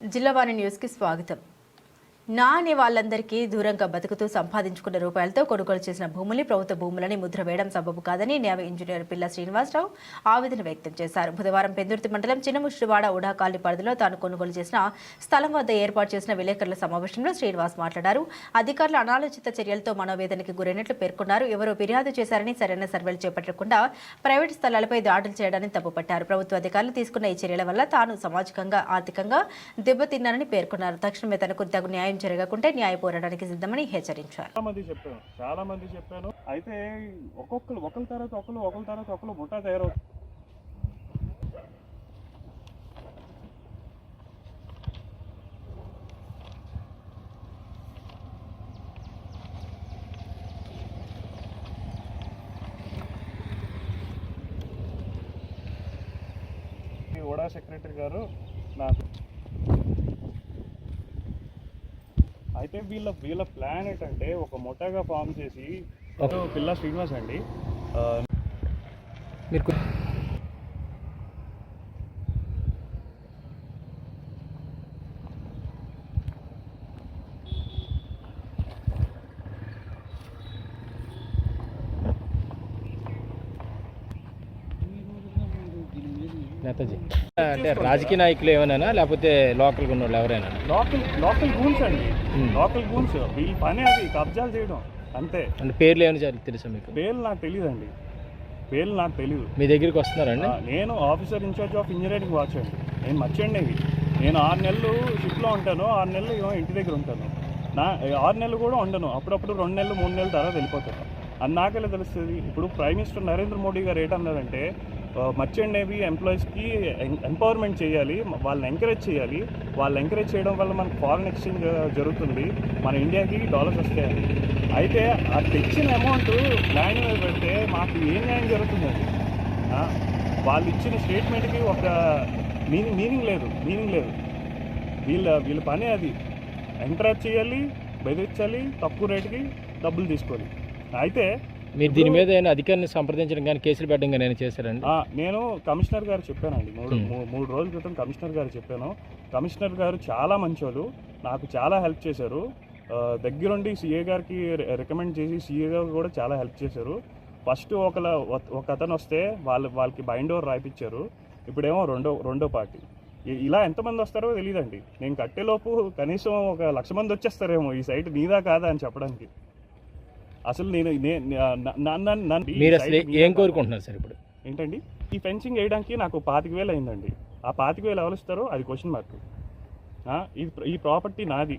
జిల్లావాణి న్యూస్కి స్వాగతం. నా అనే వాళ్ళందరికీ దూరంగా బతుకుతూ సంపాదించుకున్న రూపాయలతో కొనుగోలు చేసిన భూముల్ని ప్రభుత్వ భూములని ముద్ర వేయడం సబబు కాదని న్యాయ ఇంజనీర్ పిల్ల శ్రీనివాసరావు ఆవేదన వ్యక్తం చేశారు. బుధవారం పెందుర్తి మండలం చిన్నముష్టివాడ ఉడాకాలి పరిధిలో తాను కొనుగోలు చేసిన స్థలం వద్ద ఏర్పాటు చేసిన విలేకరుల సమావేశంలో శ్రీనివాస్ మాట్లాడారు. అధికారులు అనాలోచిత చర్యలతో మనోవేదనకి గురైనట్లు పేర్కొన్నారు. ఎవరో ఫిర్యాదు చేశారని సరైన సర్వేలు చేపట్టకుండా ప్రైవేట్ స్థలాలపై దాడులు చేయడాన్ని తప్పుపట్టారు. ప్రభుత్వ అధికారులు తీసుకున్న ఈ చర్యల వల్ల తాను సామాజికంగా ఆర్థికంగా దెబ్బతిన్నానని పేర్కొన్నారు. తక్షణమే తనకు తగు న్యాయం జరగకుంటే న్యాయ పోరాటానికి సిద్ధమని హెచ్చరించారు. చాలా మంది చెప్పాను చాలా మంది చెప్పాను అయితే ఒక్కొక్కరు ఒకరి తర్వాత ఒకరు ఒకరి తర్వాత ఒకరు ముఠా తయారవుతుంది ఓడా సెక్రటరీ గారు నాకు అయితే వీళ్ళ వీళ్ళ ప్లాన్ ఏంటంటే ఒక మొట్టగా ఫామ్ చేసి పిల్ల శ్రీనివాస్ అండి. మీరు నేతాజీ. అంటే రాజకీయ నాయకులు ఏమైనా లేకపోతే లోకల్గా ఉన్న వాళ్ళు ఎవరైనా? లోకల్ లోకల్ గూన్స్ అండి. Local goons. వీళ్ళ పని అది కబ్జాలు చేయడం. అంతే. అంటే పేర్లు ఏమైనా తెలుసా మీకు? పేర్లు నాకు తెలియదండి పేర్లు నాకు తెలియదు మీ దగ్గరికి వస్తున్నారండి నేను officer in charge of engineering watch అండి. నేను మర్చండి నేను ఆరు నెలలు షిఫ్ట్లో ఉంటాను. ఆరు నెలలు ఇంటి దగ్గర ఉంటాను. నా ఆరు నెలలు కూడా ఉండను. అప్పుడప్పుడు రెండు నెలలు మూడు నెలల తర్వాత వెళ్ళిపోతాను. అది నాకెలా తెలుస్తుంది? ఇప్పుడు ప్రైమ్ మినిస్టర్ నరేంద్ర మోడీ గారు ఏంటన్నారంటే మర్చెంట్ నేవీ ఎంప్లాయీస్కి ఎంపవర్మెంట్ చేయాలి వాళ్ళని ఎంకరేజ్ చేయాలి. వాళ్ళు ఎంకరేజ్ చేయడం వల్ల మనకు ఫారెన్ ఎక్స్చేంజ్ జరుగుతుంది. మన ఇండియాకి డాలర్స్ వస్తాయని. అయితే ఆ తెచ్చిన అమౌంట్ ల్యాండ్ మీద పెడితే మాకు ఏం న్యాయం జరుగుతుందండి వాళ్ళు ఇచ్చిన స్టేట్మెంట్కి ఒక మీనింగ్ మీనింగ్ లేదు మీనింగ్ లేదు. వీళ్ళ వీళ్ళ పని అది. ఎంకరేజ్ చేయాలి బెదిరించాలి తక్కువ రేటుకి డబ్బులు తీసుకోవాలి. అయితే మీరు దీని మీద ఏమైనా అధికారిని సంప్రదించడం కానీ కేసులు పెట్టడం కానీ చేశారండి? నేను కమిషనర్ గారు చెప్పానండి. మూడు మూడు రోజుల క్రితం కమిషనర్ గారు చెప్పాను. కమిషనర్ గారు చాలా మంచోళ్ళు నాకు చాలా హెల్ప్ చేశారు. దగ్గరుండి సీఏ గారికి రికమెండ్ చేసి సీఏ గారు కూడా చాలా హెల్ప్ చేశారు. ఫస్ట్ ఒకల ఒక అతను వస్తే వాళ్ళు వాళ్ళకి బైండ్ ఓవర్ రాయిపించారు ఇప్పుడేమో రెండో రెండో పార్టీ. ఇలా ఎంతమంది వస్తారో తెలియదండి. నేను కట్టేలోపు కనీసం ఒక లక్ష మంది వచ్చేస్తారేమో ఈ సైట్ నీదా కాదా అని చెప్పడానికి. అసలు నేను మీరు అసలు ఏం? కోరుకుంటున్నారు సార్ ఇప్పుడు? ఏంటండి? ఈ ఫెన్సింగ్ వేయడానికి నాకు పాతిక వేలు అయిందండి. ఆ పాతిక వేలు ఎవరు ఇస్తారో అది క్వశ్చన్ మార్క్ ఇది ఈ ప్రాపర్టీ నాది.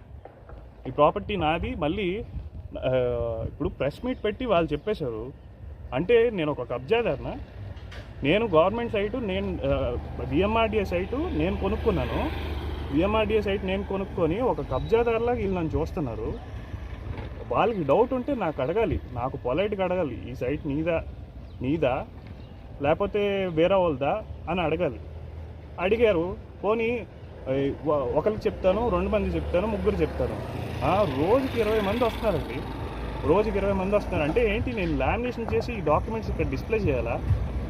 ఈ ప్రాపర్టీ నాది మళ్ళీ ఇప్పుడు ప్రెస్ మీట్ పెట్టి వాళ్ళు చెప్పేశారు. అంటే నేను ఒక కబ్జాదారున. నేను గవర్నమెంట్ సైటు నేను విఎంఆర్డిఏ సైటు నేను కొనుక్కున్నాను. విఎంఆర్డిఏ సైట్ నేను కొనుక్కొని ఒక కబ్జాదారులాగా వీళ్ళు నన్ను చూస్తున్నారు. వాళ్ళకి డౌట్ ఉంటే నాకు అడగాలి. నాకు పొలైట్గా అడగాలి. ఈ సైట్ నీదా? నీదా? లేకపోతే వేరే వాళ్ళదా? అని అడగాలి. అడిగారు. పోనీ ఒకరికి చెప్తాను రెండు మంది చెప్తాను ముగ్గురు చెప్తాను. రోజుకి ఇరవై మంది వస్తున్నారండి. రోజుకి ఇరవై మంది వస్తున్నారు. అంటే ఏంటి? నేను లామినేషన్ చేసి ఈ డాక్యుమెంట్స్ ఇక్కడ డిస్ప్లే చేయాలా?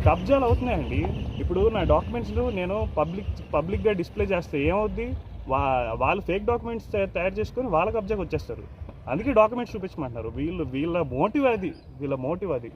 కబ్జాలు అవుతున్నాయండి. ఇప్పుడు నా డాక్యుమెంట్స్లు నేను పబ్లిక్ పబ్లిక్గా డిస్ప్లే చేస్తే ఏమవుద్ది? వా వాళ్ళు ఫేక్ డాక్యుమెంట్స్ తయారు చేసుకొని వాళ్ళ కబ్జాకి వచ్చేస్తారు. అందుకే డాక్యుమెంట్స్ చూపించమంటున్నారు. వీళ్ళు వీళ్ళ మోటివ్ అది వీళ్ళ మోటివ్ అది.